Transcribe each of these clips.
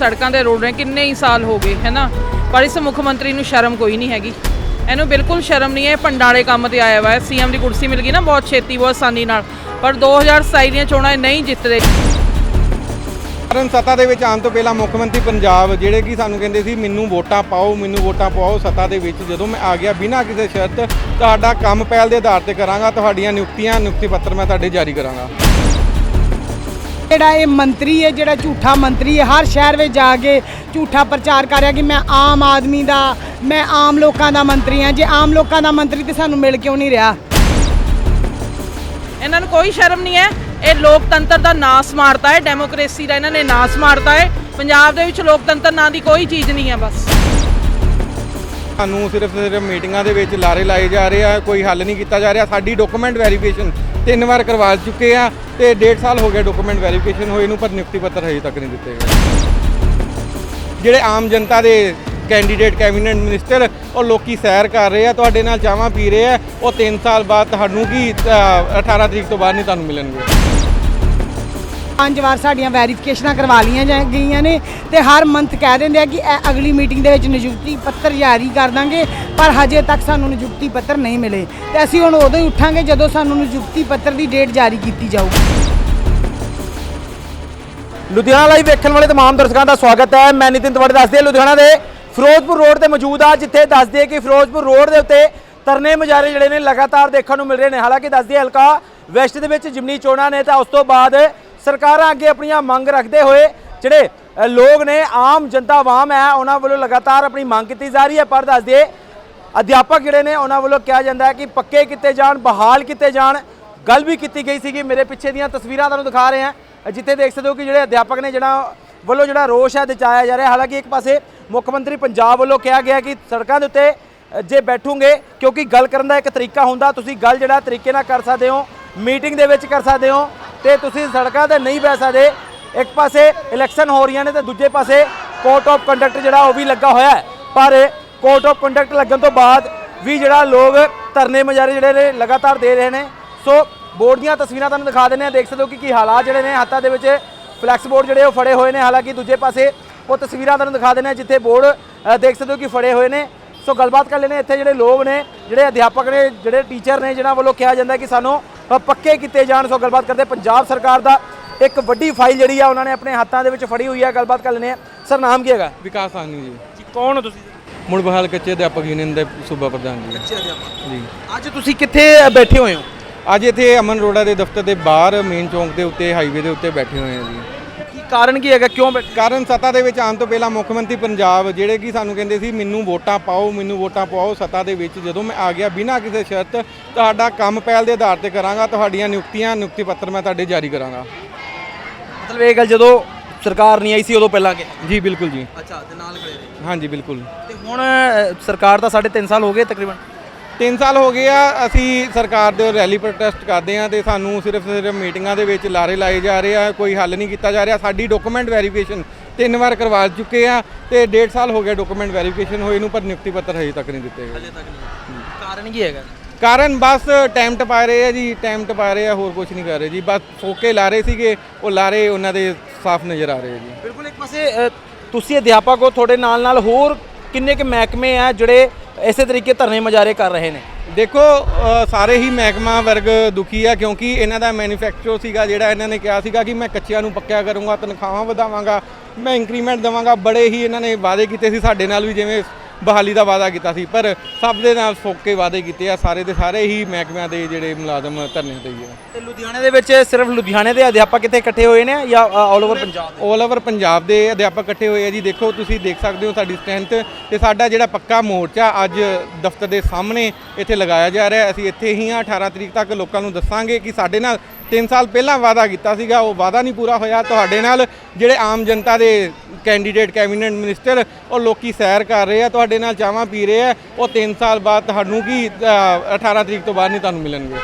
ਸੜਕਾਂ ਤੇ ਰੋਲ ਰਹੇ, ਕਿੰਨੇ ਹੀ ਸਾਲ ਹੋ ਗਏ ਹੈਨਾ ਪਰ ਇਸ ਮੁੱਖ ਮੰਤਰੀ ਨੂੰ ਸ਼ਰਮ ਕੋਈ ਨਹੀਂ ਹੈਗੀ। ਇਹਨੂੰ ਬਿਲਕੁਲ ਸ਼ਰਮ ਨਹੀਂ ਹੈ ਪੰਡਾਲੇ ਕੰਮ ਤੇ ਆਇਆ ਵਾ ਹੈ ਸੀਐਮ ਦੀ ਕੁਰਸੀ ਮਿਲ ਗਈ ਨਾ, ਬਹੁਤ ਛੇਤੀ, ਬਹੁਤ ਆਸਾਨੀ ਨਾਲ। ਪਰ 2027 ਦੀਆਂ ਚੋਣਾਂ ਇਹ ਨਹੀਂ ਜਿੱਤਦੇ। ਕਾਰਨ ਸੱਤਾ ਦੇ ਵਿੱਚ ਆਉਣ ਤੋਂ ਪਹਿਲਾਂ ਮੁੱਖ ਮੰਤਰੀ ਪੰਜਾਬ, ਜਿਹੜੇ ਕਿ ਸਾਨੂੰ ਕਹਿੰਦੇ ਸੀ, ਮੈਨੂੰ ਵੋਟਾਂ ਪਾਓ, ਮੈਨੂੰ ਵੋਟਾਂ ਪਾਓ ਸੱਤਾ ਦੇ ਵਿੱਚ ਜਦੋਂ ਮੈਂ ਆ ਗਿਆ ਬਿਨਾਂ ਕਿਸੇ ਸ਼ਰਤ, ਤੁਹਾਡਾ ਕੰਮ ਪਹਿਲ ਦੇ ਆਧਾਰ ਤੇ ਕਰਾਂਗਾ, ਤੁਹਾਡੀਆਂ ਨਿਯੁਕਤੀਆਂ, ਨਿਯੁਕਤੀ ਪੱਤਰ ਮੈਂ ਤੁਹਾਡੇ ਜਾਰੀ ਕਰਾਂਗਾ। ਜਿਹੜਾ ਇਹ ਮੰਤਰੀ ਹੈ ਜਿਹੜਾ ਝੂਠਾ ਮੰਤਰੀ ਹੈ ਹਰ ਸ਼ਹਿਰ ਵਿੱਚ ਜਾ ਕੇ ਝੂਠਾ ਪ੍ਰਚਾਰ ਕਰ ਰਿਹਾ ਕਿ ਮੈਂ ਆਮ ਆਦਮੀ ਦਾ ਮੈਂ ਆਮ ਲੋਕਾਂ ਦਾ ਮੰਤਰੀ ਹਾਂ। ਜੇ ਆਮ ਲੋਕਾਂ ਦਾ ਮੰਤਰੀ ਤੇ ਸਾਨੂੰ ਮਿਲ ਕਿਉਂ ਨਹੀਂ ਰਿਹਾ? ਇਹਨਾਂ ਨੂੰ ਕੋਈ ਸ਼ਰਮ ਨਹੀਂ ਹੈ। ਇਹ ਲੋਕਤੰਤਰ ਦਾ ਨਾਸ ਮਾਰਤਾ ਹੈ ਡੈਮੋਕ੍ਰੇਸੀ ਦਾ ਇਹਨਾਂ ਨੇ ਨਾਸ ਮਾਰਤਾ ਹੈ। ਪੰਜਾਬ ਦੇ ਵਿੱਚ ਲੋਕਤੰਤਰ ਨਾਂ ਦੀ ਕੋਈ ਚੀਜ਼ ਨਹੀਂ ਹੈ ਬਸ। ਸਾਨੂੰ ਸਿਰਫ ਸਿਰਫ ਮੀਟਿੰਗਾਂ ਦੇ ਵਿੱਚ ਲਾਰੇ ਲਾਏ ਜਾ ਰਹੇ ਆ ਕੋਈ ਹੱਲ ਨਹੀਂ ਕੀਤਾ ਜਾ ਰਿਹਾ। ਸਾਡੀ ਡਾਕੂਮੈਂਟ ਵੈਰੀਫਿਕੇਸ਼ਨ ਤਿੰਨ ਵਾਰ ਕਰਵਾ ਚੁੱਕੇ ਆ ਤੇ ਡੇਢ ਸਾਲ ਹੋ ਗਿਆ ਡਾਕੂਮੈਂਟ ਵੈਰੀਫਿਕੇਸ਼ਨ ਹੋਏ ਨੂੰ ਪਰ ਨਿਯੁਕਤੀ ਪੱਤਰ ਹਜੇ ਤੱਕ ਨਹੀਂ ਦਿੱਤੇ ਗਏ। ਜਿਹੜੇ ਆਮ ਜਨਤਾ ਦੇ ਕੈਂਡੀਡੇਟ ਕੈਬਨਿਟ ਮਿਨਿਸਟਰ ਉਹ ਲੋਕੀ ਸੈਰ ਕਰ ਰਹੇ ਆ ਤੁਹਾਡੇ ਨਾਲ ਚਾਹਾਂ ਪੀ ਰਹੇ ਆ ਉਹ 3 ਸਾਲ ਬਾਅਦ ਤੁਹਾਨੂੰ ਕੀ ਅ, 18 ਤਰੀਕ ਤੋਂ ਬਾਅਦ ਨਹੀਂ ਤੁਹਾਨੂੰ ਮਿਲਣਗੇ। ਪੰਜ ਵਾਰ ਸਾਡੀਆਂ ਵੈਰੀਫਿਕੇਸ਼ਨਾਂ ਕਰਵਾ ਲਈਆਂ ਜਾ ਗਈਆਂ ਨੇ ਤੇ ਹਰ ਮੰਥ ਕਹਿ ਦਿੰਦੇ ਆ ਕਿ ਇਹ ਅਗਲੀ ਮੀਟਿੰਗ ਦੇ ਵਿੱਚ ਨਿਯੁਕਤੀ ਪੱਤਰ ਜਾਰੀ ਕਰ ਦਾਂਗੇ, ਪਰ ਹਜੇ ਤੱਕ ਸਾਨੂੰ ਨਿਯੁਕਤੀ ਪੱਤਰ ਨਹੀਂ ਮਿਲੇ। ਤੇ ਅਸੀਂ ਹੁਣ ਉਦੋਂ ਹੀ ਉੱਠਾਂਗੇ ਜਦੋਂ ਸਾਨੂੰ ਨਿਯੁਕਤੀ ਪੱਤਰ ਦੀ ਡੇਟ ਜਾਰੀ ਕੀਤੀ ਜਾਊਗੀ। ਲੁਧਿਆਣਾ ਲਾਈਵ ਵੇਖਣ ਵਾਲੇ ਤਮਾਮ ਦਰਸ਼ਕਾਂ ਦਾ ਸਵਾਗਤ ਹੈ। ਮੈਂ ਨਿਤਿਨ ਤਵੜ ਦੱਸਦੇ ਲੁਧਿਆਣਾ ਦੇ ਫਿਰੋਜ਼ਪੁਰ ਰੋਡ ਤੇ ਮੌਜੂਦ ਆ, ਜਿੱਥੇ ਦੱਸਦੇ ਕਿ ਫਿਰੋਜ਼ਪੁਰ ਰੋਡ ਦੇ ਉੱਤੇ ਤਰਨੇ ਮਜ਼ਾਰੇ ਜਿਹੜੇ ਨੇ ਲਗਾਤਾਰ ਦੇਖਣ ਨੂੰ ਮਿਲ ਰਹੇ ਨੇ। ਹਾਲਾਂਕਿ ਦੱਸਦੇ ਹਲਕਾ ਵੈਸਟ ਦੇ ਵਿੱਚ ਜਿਮਨੀ ਚੋਣਾਂ ਨੇ ਤਾਂ ਉਸ ਤੋਂ ਬਾਅਦ ਸਰਕਾਰਾਂ ਅੱਗੇ ਆਪਣੀਆਂ ਮੰਗ ਰੱਖਦੇ ਹੋਏ ਜਿਹੜੇ ਲੋਕ ਨੇ, ਆਮ ਜਨਤਾ, ਆਵਾਮ ਹੈ, ਉਹਨਾਂ ਵੱਲੋਂ ਲਗਾਤਾਰ ਆਪਣੀ ਮੰਗ ਕੀਤੀ ਜਾ ਰਹੀ ਹੈ। ਪਰ ਦੱਸਦੇ ਅਧਿਆਪਕ ਜਿਹੜੇ ਨੇ, ਉਹਨਾਂ ਵੱਲੋਂ ਕਿਹਾ ਜਾਂਦਾ ਹੈ ਕਿ ਪੱਕੇ ਕੀਤੇ ਜਾਣ, ਬਹਾਲ ਕੀਤੇ ਜਾਣ, ਗੱਲ ਵੀ ਕੀਤੀ ਗਈ ਸੀਗੀ। ਮੇਰੇ ਪਿੱਛੇ ਦੀਆਂ ਤਸਵੀਰਾਂ ਤੁਹਾਨੂੰ ਦਿਖਾ ਰਹੇ ਹਾਂ। ਜਿੱਥੇ ਦੇਖ ਸਕਦੇ ਹੋ ਕਿ ਜਿਹੜੇ ਅਧਿਆਪਕ ਨੇ, ਜਿਹੜਾ ਵੱਲੋਂ ਜਿਹੜਾ ਰੋਸ਼ ਹੈ, ਦਿਚਾਇਆ ਜਾ ਰਿਹਾ। ਹਾਲਾਂਕਿ ਇੱਕ ਪਾਸੇ ਮੁੱਖ ਮੰਤਰੀ ਪੰਜਾਬ ਵੱਲੋਂ ਕਿਹਾ ਗਿਆ ਕਿ ਸੜਕਾਂ ਦੇ ਉੱਤੇ ਜੇ ਬੈਠੋਗੇ, ਕਿਉਂਕਿ ਗੱਲ ਕਰਨ ਦਾ ਇੱਕ ਤਰੀਕਾ ਹੁੰਦਾ, ਤੁਸੀਂ ਗੱਲ ਜਿਹੜਾ ਤਰੀਕੇ ਨਾਲ ਕਰ ਸਕਦੇ ਹੋ, ਮੀਟਿੰਗ ਦੇ ਵਿੱਚ ਕਰ ਸਕਦੇ ਹੋ। ਤੇ ਤੁਸੀਂ ਸੜਕਾਂ ਤੇ ਨਹੀਂ ਬਹਿ ਸਕਦੇ। ਇੱਕ ਪਾਸੇ ਇਲੈਕਸ਼ਨ ਹੋ ਰਹੀਆਂ ਨੇ ਤੇ ਦੂਜੇ ਪਾਸੇ ਕੋਡ ਆਫ ਕੰਡਕਟ ਜਿਹੜਾ ਉਹ ਵੀ ਲੱਗਾ ਹੋਇਆ ਹੈ। ਪਰ ਕੋਡ ਆਫ ਕੰਡਕਟ ਲੱਗਣ ਤੋਂ ਬਾਅਦ ਵੀ ਜਿਹੜਾ ਲੋਕ ਧਰਨੇ ਮੁਜ਼ਾਰੇ ਜਿਹੜੇ ਨੇ ਲਗਾਤਾਰ ਦੇ ਰਹੇ ਨੇ। ਸੋ ਬੋਰਡ ਦੀਆਂ ਤਸਵੀਰਾਂ ਤੁਹਾਨੂੰ ਦਿਖਾ ਦਿੰਦੇ ਆ ਦੇਖ ਸਕਦੇ ਹੋ ਕਿ ਕੀ ਹਾਲਾਤ ਜਿਹੜੇ ਨੇ ਹੱਥਾਂ ਦੇ ਵਿੱਚ ਫਲੈਕਸ ਬੋਰਡ ਜਿਹੜੇ ਉਹ ਫੜੇ ਹੋਏ ਨੇ। ਹਾਲਾਂਕਿ ਦੂਜੇ ਪਾਸੇ ਉਹ ਤਸਵੀਰਾਂ ਤੁਹਾਨੂੰ ਦਿਖਾ ਦਿੰਦੇ ਆ ਜਿੱਥੇ ਬੋਰਡ ਦੇਖ ਸਕਦੇ ਹੋ ਕਿ ਫੜੇ ਹੋਏ ਨੇ। ਸੋ ਗੱਲਬਾਤ ਕਰ ਲੈਣੇ ਇੱਥੇ ਜਿਹੜੇ ਲੋਕ ਨੇ, ਜਿਹੜੇ ਅਧਿਆਪਕ ਨੇ, ਜਿਹੜੇ ਟੀਚਰ ਨੇ ਜਿਹਨਾਂ ਵੱਲੋਂ ਕਿਹਾ ਜਾਂਦਾ ਕਿ ਸਾਨੂੰ ਪੱਕੇ ਕੀਤੇ ਜਾਣ। ਸੋ ਗੱਲਬਾਤ ਕਰਦੇ ਪੰਜਾਬ ਸਰਕਾਰ ਦਾ ਇੱਕ ਵੱਡੀ ਫਾਈਲ ਜਿਹੜੀ ਆ ਉਹਨਾਂ ਨੇ ਆਪਣੇ ਹੱਥਾਂ ਦੇ ਵਿੱਚ ਫੜੀ ਹੋਈ ਹੈ ਗੱਲਬਾਤ ਕਰ ਲੈਣੇ ਆ ਸਰ ਨਾਮ ਕੀ ਹੈਗਾ? ਵਿਕਾਸ ਆਨੀ ਜੀ। ਜੀ ਕੌਣ ਹੋ ਤੁਸੀਂ? ਮੁੜ ਬਹਾਲ ਕੱਚੇ ਅਧਿਆਪਕ ਯੂਨੀਅਨ ਦੇ ਸੂਬਾ ਪ੍ਰਧਾਨ ਜੀ। ਅੱਛਾ ਅਧਿਆਪਕ। ਜੀ। ਅੱਜ ਤੁਸੀਂ ਕਿੱਥੇ ਬੈਠੇ ਹੋਏ ਹੋ? ਅੱਜ ਇੱਥੇ ਅਮਨ ਰੋੜਾ ਦੇ ਦਫ਼ਤਰ ਦੇ ਬਾਹਰ ਮੇਨ ਚੌਂਕ ਦੇ ਉੱਤੇ ਹਾਈਵੇ ਦੇ ਉੱਤੇ ਬੈਠੇ ਹੋਏ ਆ ਜੀ। ਕਾਰਨ ਕੀ ਹੈਗਾ? ਕਿਉਂ ਬੈਠੇ ਕਾਰਨ ਸੱਤਾ ਦੇ ਵਿੱਚ ਆਉਣ ਤੋਂ ਪਹਿਲਾਂ ਮੁੱਖ ਮੰਤਰੀ ਪੰਜਾਬ ਜਿਹੜੇ ਕਿ ਸਾਨੂੰ ਕਹਿੰਦੇ ਸੀ ਮੈਨੂੰ ਵੋਟਾਂ ਪਾਓ ਮੈਨੂੰ ਵੋਟਾਂ ਪਾਓ। ਸੱਤਾ ਦੇ ਵਿੱਚ ਜਦੋਂ ਮੈਂ ਆ ਗਿਆ ਬਿਨਾਂ ਕਿਸੇ ਸ਼ਰਤ ਤੁਹਾਡਾ ਕੰਮ ਪਹਿਲ ਦੇ ਆਧਾਰ ਤੇ ਕਰਾਂਗਾ ਤੁਹਾਡੀਆਂ ਨਿਯੁਕਤੀਆਂ ਨਿਯੁਕਤੀ ਪੱਤਰ ਮੈਂ ਤੁਹਾਡੇ ਜਾਰੀ ਕਰਾਂਗਾ। ਮਤਲਬ ਇਹ ਗੱਲ ਜਦੋਂ ਸਰਕਾਰ ਨਹੀਂ ਆਈ ਸੀ ਉਦੋਂ ਪਹਿਲਾਂ ਕਿ ਜੀ ਬਿਲਕੁਲ ਜੀ। ਅੱਛਾ ਤੇ ਨਾਲ ਖੜੇ ਰਹੇ। ਹਾਂਜੀ ਬਿਲਕੁਲ। ਤੇ ਹੁਣ ਅ, ਸਰਕਾਰ ਦਾ 3.5 ਸਾਲ ਹੋ ਗਏ ਤਕਰੀਬਨ। 3 ਸਾਲ ਹੋ ਗਏ ਆ ਅਸੀਂ ਸਰਕਾਰ ਦੇ ਰੈਲੀ ਪ੍ਰੋਟੈਸਟ ਕਰਦੇ ਆ ਤੇ ਸਾਨੂੰ ਸਿਰਫ ਸਿਰਫ ਮੀਟਿੰਗਾਂ ਦੇ ਵਿੱਚ ਲਾਰੇ ਲਾਏ ਜਾ ਰਹੇ ਆ ਕੋਈ ਹੱਲ ਨਹੀਂ ਕੀਤਾ ਜਾ ਰਿਹਾ। ਸਾਡੀ ਡਾਕੂਮੈਂਟ ਵੈਰੀਫਿਕੇਸ਼ਨ ਤਿੰਨ ਵਾਰ ਕਰਵਾ ਚੁੱਕੇ ਆ ਤੇ ਡੇਢ ਸਾਲ ਹੋ ਗਿਆ ਡਾਕੂਮੈਂਟ ਵੈਰੀਫਿਕੇਸ਼ਨ ਹੋਏ ਨੂੰ ਪਰ ਨਿਯੁਕਤੀ ਪੱਤਰ ਹਜੇ ਤੱਕ ਨਹੀਂ ਦਿੱਤੇ ਗਏ। ਹਜੇ ਤੱਕ ਨਹੀਂ ਕਾਰਨ ਕੀ ਹੈਗਾ? ਕਾਰਨ ਬਸ ਟਾਈਮ ਟਪਾ ਰਹੇ ਆ ਜੀ ਟਾਈਮ ਟਪਾ ਰਹੇ ਆ ਹੋਰ ਕੁਝ ਨਹੀਂ ਕਰ ਰਹੇ ਜੀ। ਬਸ ਫੋਕੇ ਲਾ ਰਹੇ ਸੀਗੇ ਉਹ ਲਾਰੇ ਉਹਨਾਂ ਦੇ ਸਾਫ਼ ਨਜ਼ਰ ਆ ਰਹੇ ਆ ਜੀ। ਬਿਲਕੁਲ ਇੱਕ ਪਾਸੇ ਤੁਸੀਂ ਅਧਿਆਪਕ ਹੋ ਤੁਹਾਡੇ ਨਾਲ ਨਾਲ ਹੋਰ ਕਿੰਨੇ ਕੁ ਮਹਿਕਮੇ ਆ ਜਿਹੜੇ ਇਸੇ ਤਰੀਕੇ ਧਰਨੇ ਮੁਜ਼ਾਹਰੇ ਕਰ ਰਹੇ ਨੇ। ਦੇਖੋ ਸਾਰੇ ਹੀ ਮਹਿਕਮਾ ਵਰਗ ਦੁਖੀ ਆ ਕਿਉਂਕਿ ਇਹਨਾਂ ਦਾ ਮੈਨੂਫੈਕਚਰ ਸੀਗਾ, ਜਿਹੜਾ ਇਹਨਾਂ ਨੇ ਕਿਹਾ ਸੀਗਾ ਕਿ ਮੈਂ ਕੱਚਿਆਂ ਨੂੰ ਪੱਕਿਆ ਕਰੂੰਗਾ, ਤਨਖਾਹਾਂ ਵਧਾਵਾਂਗਾ, ਮੈਂ ਇੰਕਰੀਮੈਂਟ ਦਵਾਂਗਾ, ਬੜੇ ਹੀ ਇਹਨਾਂ ਨੇ ਵਾਅਦੇ ਕੀਤੇ ਸੀ ਸਾਡੇ ਨਾਲ ਵੀ, ਜਿਵੇਂ ਬਹਾਲੀ ਦਾ ਵਾਅਦਾ ਕੀਤਾ ਸੀ ਪਰ ਸਭ ਦੇ ਨਾਲ ਫੋਕੇ ਵਾਅਦੇ ਕੀਤੇ ਆ ਸਾਰੇ ਦੇ ਸਾਰੇ ਹੀ ਮਹਿਕਮਿਆਂ ਦੇ ਜਿਹੜੇ ਮੁਲਾਜ਼ਮ ਧਰਨੇ ਤੇ ਹੀ ਆ। ਤੇ ਲੁਧਿਆਣੇ ਦੇ ਵਿੱਚ ਸਿਰਫ ਲੁਧਿਆਣੇ ਦੇ ਅਧਿਆਪਕ ਇੱਥੇ ਇਕੱਠੇ ਹੋਏ ਨੇ ਜਾਂ all over Punjab 올 over Punjab ਦੇ ਅਧਿਆਪਕ ਇਕੱਠੇ ਹੋਏ ਆ ਜੀ। ਦੇਖੋ ਤੁਸੀਂ ਦੇਖ ਸਕਦੇ ਹੋ ਸਾਡੀ ਸਟਰੈਂਥ ਤੇ ਸਾਡਾ ਜਿਹੜਾ ਪੱਕਾ ਮੋਰਚਾ ਅੱਜ ਦਫ਼ਤਰ ਦੇ ਸਾਹਮਣੇ ਇੱਥੇ ਲਗਾਇਆ ਜਾ ਰਿਹਾ। ਅਸੀਂ ਇੱਥੇ ਹੀ ਆ 18 ਤਰੀਕ ਤੱਕ ਲੋਕਾਂ ਨੂੰ ਦੱਸਾਂਗੇ ਕਿ ਸਾਡੇ ਨਾਲ 3 ਸਾਲ ਪਹਿਲਾਂ ਵਾਅਦਾ ਕੀਤਾ ਸੀਗਾ ਉਹ ਵਾਅਦਾ ਨਹੀਂ ਪੂਰਾ ਹੋਇਆ। ਤੁਹਾਡੇ ਨਾਲ ਜਿਹੜੇ ਆਮ ਜਨਤਾ ਦੇ ਕੈਂਡੀਡੇਟ ਕੈਬਨਿਟ ਮਿਨਿਸਟਰ ਉਹ ਲੋਕੀ ਸੈਰ ਕਰ ਰਹੇ ਆ ਤੁਹਾਡੇ ਨਾਲ ਚਾਹਾਂ ਪੀ ਰਹੇ ਆ। ਉਹ 3 ਸਾਲ ਬਾਅਦ ਤੁਹਾਨੂੰ ਕੀ ਅ, 18 ਤਰੀਕ ਤੋਂ ਬਾਅਦ ਨਹੀਂ ਤੁਹਾਨੂੰ ਮਿਲਣਗੇ?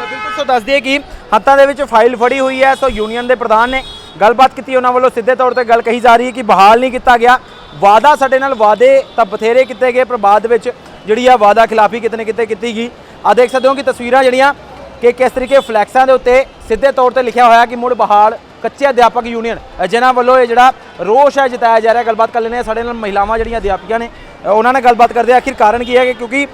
ਬਿਲਕੁਲ ਸੋ ਦੱਸ ਦਈਏ ਕਿ ਹੱਥਾਂ ਦੇ ਵਿੱਚ ਫਾਈਲ ਫੜੀ ਹੋਈ ਹੈ ਸੋ ਯੂਨੀਅਨ ਦੇ ਪ੍ਰਧਾਨ ਨੇ ਗੱਲਬਾਤ ਕੀਤੀ ਉਹਨਾਂ ਵੱਲੋਂ ਸਿੱਧੇ ਤੌਰ ਤੇ ਗੱਲ ਕਹੀ ਜਾ ਰਹੀ ਹੈ ਕਿ ਬਹਾਲ ਨਹੀਂ ਕੀਤਾ ਗਿਆ। ਵਾਅਦਾ ਸਾਡੇ ਨਾਲ ਵਾਅਦੇ ਤਾਂ ਬਥੇਰੇ ਕੀਤੇ ਗਏ ਪਰ ਬਾਅਦ ਵਿੱਚ ਜਿਹੜੀ ਆ ਵਾਅਦਾ ਖਿਲਾਫੀ ਕਿਤੇ ਨਾ ਕਿਤੇ ਕੀਤੀ ਗਈ। ਆ ਦੇਖ ਸਕਦੇ ਹੋ ਕਿ ਤਸਵੀਰਾਂ ਜਿਹੜੀਆਂ ਕਿ ਕਿਸ ਤਰੀਕੇ ਫਲੈਕਸਾਂ ਦੇ ਉੱਤੇ ਸਿੱਧੇ ਤੌਰ ਤੇ ਲਿਖਿਆ ਹੋਇਆ ਕਿ ਮੁੜ ਬਹਾਲ ਕੱਚੇ ਅਧਿਆਪਕ ਯੂਨੀਅਨ ਅ, ਜਿਨ੍ਹਾਂ ਵੱਲੋਂ ਇਹ ਜਿਹੜਾ ਰੋਸ਼ ਹੈ ਜਤਾਇਆ ਜਾ ਰਿਹਾ ਗੱਲਬਾਤ ਕਰ ਲੈਂਦੇ ਹਾਂ। ਸਾਡੇ ਨਾਲ ਮਹਿਲਾਵਾਂ ਜਿਹੜੀਆਂ ਅਧਿਆਪਕੀਆਂ ਨੇ ਉਹਨਾਂ ਨਾਲ ਗੱਲਬਾਤ ਕਰਦੇ ਆਖਿਰ ਕਾਰਨ ਕੀ ਹੈ ਕਿ ਕਿਉਂਕਿ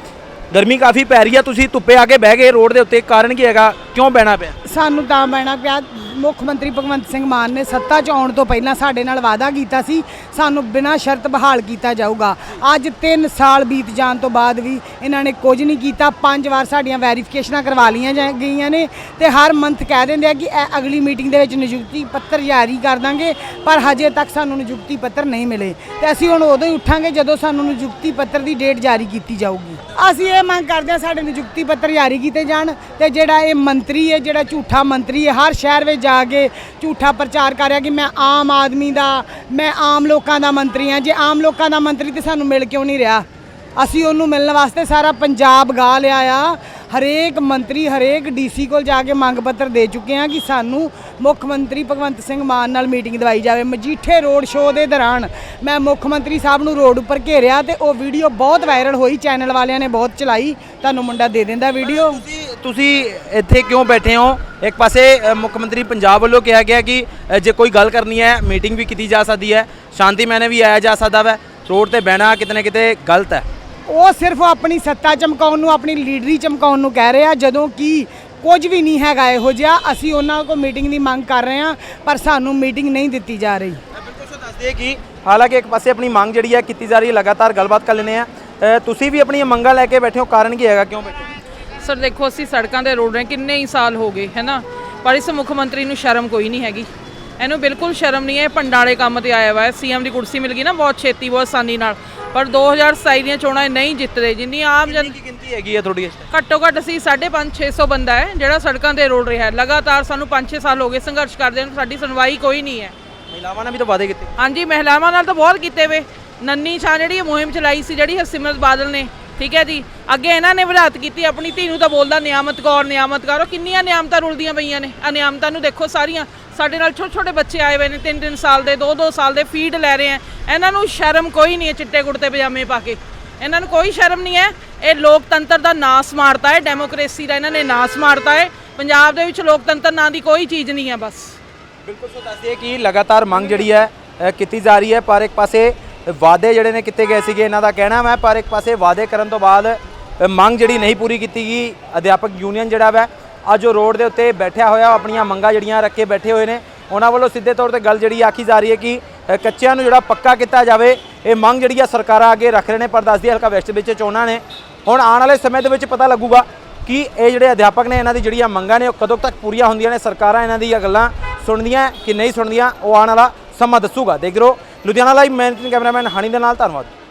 ਗਰਮੀ ਕਾਫੀ ਪੈ ਰਹੀ ਹੈ ਤੁਸੀਂ ਧੁੱਪੇ ਆ ਕੇ ਬਹਿ ਗਏ ਰੋਡ ਦੇ ਉੱਤੇ। ਕਾਰਨ ਕੀ ਹੈਗਾ? ਕਿਉਂ ਬਹਿਣਾ ਪਿਆ? ਸਾਨੂੰ ਤਾਂ ਬਹਿਣਾ ਪਿਆ। ਮੁੱਖ ਮੰਤਰੀ ਭਗਵੰਤ ਸਿੰਘ ਮਾਨ ਨੇ ਸੱਤਾ 'ਚ ਆਉਣ ਤੋਂ ਪਹਿਲਾਂ ਸਾਡੇ ਨਾਲ ਵਾਅਦਾ ਕੀਤਾ ਸੀ, ਸਾਨੂੰ ਬਿਨਾਂ ਸ਼ਰਤ ਬਹਾਲ ਕੀਤਾ ਜਾਊਗਾ। ਅੱਜ 3 ਸਾਲ ਬੀਤ ਜਾਣ ਤੋਂ ਬਾਅਦ ਵੀ ਇਹਨਾਂ ਨੇ ਕੁਝ ਨਹੀਂ ਕੀਤਾ। ਪੰਜ ਵਾਰ ਸਾਡੀਆਂ ਵੈਰੀਫਿਕੇਸ਼ਨਾਂ ਕਰਵਾ ਲਈਆਂ ਜਾ- ਗਈਆਂ ਨੇ ਤੇ ਹਰ ਮੰਥ ਕਹਿ ਦਿੰਦੇ ਆ ਕਿ ਇਹ ਅਗਲੀ ਮੀਟਿੰਗ ਦੇ ਵਿੱਚ ਨਿਯੁਕਤੀ ਪੱਤਰ ਜਾਰੀ ਕਰ ਦਾਂਗੇ, ਪਰ ਹਜੇ ਤੱਕ ਸਾਨੂੰ ਨਿਯੁਕਤੀ ਪੱਤਰ ਨਹੀਂ ਮਿਲੇ। ਤੇ ਅਸੀਂ ਹੁਣ ਉਦੋਂ ਹੀ ਉੱਠਾਂਗੇ ਜਦੋਂ ਸਾਨੂੰ ਨਿਯੁਕਤੀ ਪੱਤਰ ਦੀ ਡੇਟ ਜਾਰੀ ਕੀਤੀ ਜਾਊਗੀ। ਅਸੀਂ ਇਹ ਮੰਗ ਕਰਦੇ ਹਾਂ ਸਾਡੇ ਨਿਯੁਕਤੀ ਪੱਤਰ ਜਾਰੀ ਕੀਤੇ ਜਾਣ ਤੇ ਜਿਹੜਾ ਇਹ ਮੰਤਰੀ ਹੈ, ਜਿਹੜਾ ਝੂਠਾ ਮੰਤਰੀ ਹੈ, ਹਰ ਸ਼ਹਿਰ ਵਿੱਚ ਜਾ ਕੇ ਝੂਠਾ ਪ੍ਰਚਾਰ ਕਰ ਰਿਹਾ ਕਿ ਮੈਂ ਆਮ ਆਦਮੀ ਦਾ, ਮੈਂ ਆਮ ਲੋਕਾਂ ਦਾ ਮੰਤਰੀ ਹਾਂ। ਜੇ ਆਮ ਲੋਕਾਂ ਦਾ ਮੰਤਰੀ ਤੇ ਸਾਨੂੰ ਮਿਲ ਕਿਉਂ ਨਹੀਂ ਰਿਹਾ? ਅਸੀਂ ਉਹਨੂੰ ਮਿਲਣ ਵਾਸਤੇ ਸਾਰਾ ਪੰਜਾਬ ਗਾ ਲਿਆ ਆ। ਹਰੇਕ ਮੰਤਰੀ, ਹਰੇਕ ਡੀਸੀ ਕੋਲ ਜਾ ਕੇ ਮੰਗ ਪੱਤਰ ਦੇ ਚੁੱਕੇ ਆ ਕਿ ਸਾਨੂੰ ਮੁੱਖ ਮੰਤਰੀ ਭਗਵੰਤ ਸਿੰਘ ਮਾਨ ਨਾਲ ਮੀਟਿੰਗ ਦਵਾਈ ਜਾਵੇ। ਮਜੀਠੇ ਰੋਡ ਸ਼ੋਅ ਦੇ ਦੌਰਾਨ ਮੈਂ ਮੁੱਖ ਮੰਤਰੀ ਸਾਹਿਬ ਨੂੰ ਰੋਡ ਉੱਪਰ ਘੇਰਿਆ ਤੇ ਉਹ ਵੀਡੀਓ ਬਹੁਤ ਵਾਇਰਲ ਹੋਈ। ਚੈਨਲ ਵਾਲਿਆਂ ਨੇ ਬਹੁਤ ਚਲਾਈ। ਤੁਹਾਨੂੰ ਮੁੰਡਾ ਦੇ ਦਿੰਦਾ ਵੀਡੀਓ। ਤੁਸੀਂ ਤੁਸੀਂ ਇੱਥੇ ਕਿਉਂ ਬੈਠੇ ਹੋ? ਇੱਕ ਪਾਸੇ ਮੁੱਖ ਮੰਤਰੀ ਪੰਜਾਬ ਵੱਲੋਂ ਕਿਹਾ ਗਿਆ ਕਿ ਜੇ ਕੋਈ ਗੱਲ ਕਰਨੀ ਹੈ ਮੀਟਿੰਗ ਵੀ ਕੀਤੀ ਜਾ ਸਕਦੀ ਹੈ। ਸ਼ਾਂਤੀ ਮੈਨੇ ਵੀ ਆਇਆ ਜਾ ਸਕਦਾ ਵੈ। ਰੋਡ ਤੇ ਬਹਿਣਾ ਕਿਤੇ ਨਾ ਕਿਤੇ ਗਲਤ ਹੈ। ਉਹ ਸਿਰਫ ਆਪਣੀ ਸੱਤਾ ਚਮਕਾਉਣ ਨੂੰ ਆਪਣੀ ਲੀਡਰੀ ਚਮਕਾਉਣ ਨੂੰ ਕਹਿ ਰਹੇ ਆ ਜਦੋਂ ਕਿ ਕੁਝ ਵੀ ਨਹੀਂ ਹੈਗਾ ਇਹੋ ਜਿਹਾ। ਅਸੀਂ ਉਹਨਾਂ ਕੋਲ ਮੀਟਿੰਗ ਦੀ ਮੰਗ ਕਰ ਰਹੇ ਆ ਪਰ ਸਾਨੂੰ ਮੀਟਿੰਗ ਨਹੀਂ ਦਿੱਤੀ ਜਾ ਰਹੀ। ਬਿਲਕੁਲ ਸੋ ਦੱਸਦੇ ਕਿ ਹਾਲਾਂਕਿ ਇੱਕ ਪਾਸੇ ਆਪਣੀ ਮੰਗ ਜਿਹੜੀ ਹੈ ਕੀਤੀ ਜਾ ਰਹੀ ਹੈ ਲਗਾਤਾਰ ਗੱਲਬਾਤ ਕਰ ਲੈਂਦੇ ਆ ਤੁਸੀਂ ਵੀ ਆਪਣੀਆਂ ਮੰਗਾਂ ਲੈ ਕੇ ਬੈਠੇ ਹੋ ਕਾਰਨ ਕੀ ਹੈਗਾ? ਕਿਉਂ ਬੈਠੇ ਹੋ? ਸਰ ਦੇਖੋ ਅਸੀਂ ਸੜਕਾਂ ਤੇ ਰੋਡ ਰਹੇ ਕਿੰਨੇ ਹੀ ਸਾਲ ਹੋ ਗਏ ਹੈਨਾ ਪਰ ਇਸ ਮੁੱਖ ਮੰਤਰੀ ਨੂੰ ਸ਼ਰਮ ਕੋਈ ਨਹੀਂ ਹੈਗੀ। ਇਹਨੂੰ ਬਿਲਕੁਲ ਸ਼ਰਮ ਨਹੀਂ ਹੈ ਪੰਡਾਲੇ ਕੰਮ ਤੇ ਆਇਆ ਵਾ ਹੈ ਸੀਐਮ ਦੀ ਕੁਰਸੀ ਮਿਲ ਗਈ ਨਾ ਬਹੁਤ ਛੇਤੀ ਬਹੁਤ ਆਸਾਨੀ ਨਾਲ। ਪਰ 2027 ਦੀਆਂ ਚੋਣਾਂ ਇਹ ਨਹੀਂ ਜਿੱਤਦੇ ਜਿੰਨੀ ਆਮ ਜਨ ਕੀ ਗਿਣਤੀ ਹੈਗੀ ਹੈ ਤੁਹਾਡੀ ਇਸ time? ਘੱਟੋ ਘੱਟ ਅਸੀਂ 550 600 ਬੰਦਾ ਹੈ ਜਿਹੜਾ ਸੜਕਾਂ ਤੇ ਰੋਲ ਰਿਹਾ ਹੈ। ਲਗਾਤਾਰ ਸਾਨੂੰ 5-6 ਸਾਲ ਹੋ ਗਏ ਸੰਘਰਸ਼ ਕਰਦੇ ਨੂੰ ਸਾਡੀ ਸੁਣਵਾਈ ਕੋਈ ਨਹੀਂ ਹੈ। ਮਹਿਲਾਵਾਂ ਨੇ ਵੀ ਤਾਂ ਵਾਅਦੇ ਕੀਤੇ। ਹਾਂਜੀ ਮਹਿਲਾਵਾਂ ਨਾਲ ਤਾਂ ਬਹੁਤ ਕੀਤੇ ਵੇ। ਨੰਨੀ ਛਾਂ ਜਿਹੜੀ ਇਹ ਮੁਹਿੰਮ ਚਲਾਈ ਸੀ ਜਿਹੜੀ ਹਰਸਿਮਰਤ ਬਾਦਲ ਨੇ ਠੀਕ ਹੈ ਜੀ? ਅੱਗੇ ਇਹਨਾਂ ਨੇ ਵਿਰਾਤ ਕੀਤੀ, ਆਪਣੀ ਧੀ ਨੂੰ ਤਾਂ ਬੋਲਦਾ, ਨਿਆਮਤ ਕੌਰ ਨਿਆਮਤ ਕੌਰ। ਉਹ ਕਿੰਨੀਆਂ ਨਿਆਮਤਾਂ ਰੁਲਦੀਆਂ ਪਈਆਂ ਨੇ? ਆ ਨਿਆਮਤਾਂ ਨੂੰ ਦੇਖੋ ਸਾਰੀਆਂ। ਸਾਡੇ ਨਾਲ ਛੋਟੇ ਛੋਟੇ ਬੱਚੇ ਆਏ ਹੋਏ ਨੇ 3-3 ਸਾਲ ਦੇ 2-2 ਸਾਲ ਦੇ ਫੀਡ ਲੈ ਰਹੇ ਆ ਇਹਨਾਂ ਨੂੰ ਸ਼ਰਮ ਕੋਈ ਨਹੀਂ ਹੈ ਚਿੱਟੇ ਕੁੜਤੇ ਪਜਾਮੇ ਪਾ ਕੇ। ਇਹਨਾਂ ਨੂੰ ਕੋਈ ਸ਼ਰਮ ਨਹੀਂ ਹੈ। ਇਹ ਲੋਕਤੰਤਰ ਦਾ ਨਾਸ ਮਾਰਤਾ ਹੈ, ਡੈਮੋਕ੍ਰੇਸੀ ਦਾ ਇਹਨਾਂ ਨੇ ਨਾਸ ਮਾਰਤਾ ਹੈ। ਪੰਜਾਬ ਦੇ ਵਿੱਚ ਲੋਕਤੰਤਰ ਨਾਂ ਦੀ ਕੋਈ ਚੀਜ਼ ਨਹੀਂ ਹੈ ਬਸ। ਬਿਲਕੁਲ ਸੋ ਦੱਸਦੇ ਕਿ ਲਗਾਤਾਰ ਮੰਗ ਜਿਹੜੀ ਹੈ ਕੀਤੀ ਜਾ ਰਹੀ ਹੈ, ਪਰ ਇੱਕ ਪਾਸੇ ਵਾਅਦੇ ਜਿਹੜੇ ਨੇ ਕੀਤੇ ਗਏ ਸੀਗੇ, ਇਹਨਾਂ ਦਾ ਕਹਿਣਾ ਮੈਂ, ਪਰ ਇੱਕ ਪਾਸੇ ਵਾਅਦੇ ਕਰਨ ਤੋਂ ਬਾਅਦ ਮੰਗ ਜਿਹੜੀ ਨਹੀਂ ਪੂਰੀ ਕੀਤੀ ਗਈ, ਅਧਿਆਪਕ ਯੂਨੀਅਨ ਜਿਹੜਾ ਵੈ, ਅੱਜ ਉਹ ਰੋਡ ਦੇ ਉੱਤੇ ਬੈਠਿਆ ਹੋਇਆ, ਆਪਣੀਆਂ ਮੰਗਾਂ ਜਿਹੜੀਆਂ ਰੱਖ ਕੇ ਬੈਠੇ ਹੋਏ ਨੇ, ਉਹਨਾਂ ਵੱਲੋਂ ਸਿੱਧੇ ਤੌਰ ਤੇ ਗੱਲ ਜਿਹੜੀ ਆਖੀ ਜਾ ਰਹੀ ਹੈ ਕਿ ਕੱਚਿਆਂ ਨੂੰ ਜਿਹੜਾ ਪੱਕਾ ਕੀਤਾ ਜਾਵੇ, ਇਹ ਮੰਗ ਜਿਹੜੀ ਆ ਸਰਕਾਰਾਂ ਅੱਗੇ ਰੱਖ ਰਹੇ ਨੇ, ਪਰ ਦੱਸਦੀ ਹਲਕਾ ਵੈਸਟ ਵਿੱਚ ਚੋਣਾਂ ਨੇ। ਹੁਣ ਆਉਣ ਵਾਲੇ ਸਮੇਂ ਦੇ ਵਿੱਚ ਪਤਾ ਲੱਗੂਗਾ ਕਿ ਇਹ ਜਿਹੜੇ ਅਧਿਆਪਕ ਨੇ, ਇਹਨਾਂ ਦੀ ਜਿਹੜੀਆਂ ਮੰਗਾਂ ਨੇ, ਉਹ ਕਦੋਂ ਤੱਕ ਪੂਰੀਆਂ ਹੁੰਦੀਆਂ ਨੇ, ਸਰਕਾਰਾਂ ਇਹਨਾਂ ਦੀਆਂ ਗੱਲਾਂ ਸੁਣਦੀਆਂ ਕਿ ਨਹੀਂ ਸੁਣਦੀਆਂ, ਉਹ ਆਉਣ ਵਾਲਾ ਸਮਾਂ ਦੱਸੂਗਾ। ਦੇਖ ਰਹੋ। ਲੁਧਿਆਣਾ ਲਾਈਵ ਮੈਂ ਕੈਮਰਾਮੈਨ ਹਾਨੀ ਦੇ ਨਾਲ ਧੰਨਵਾਦ।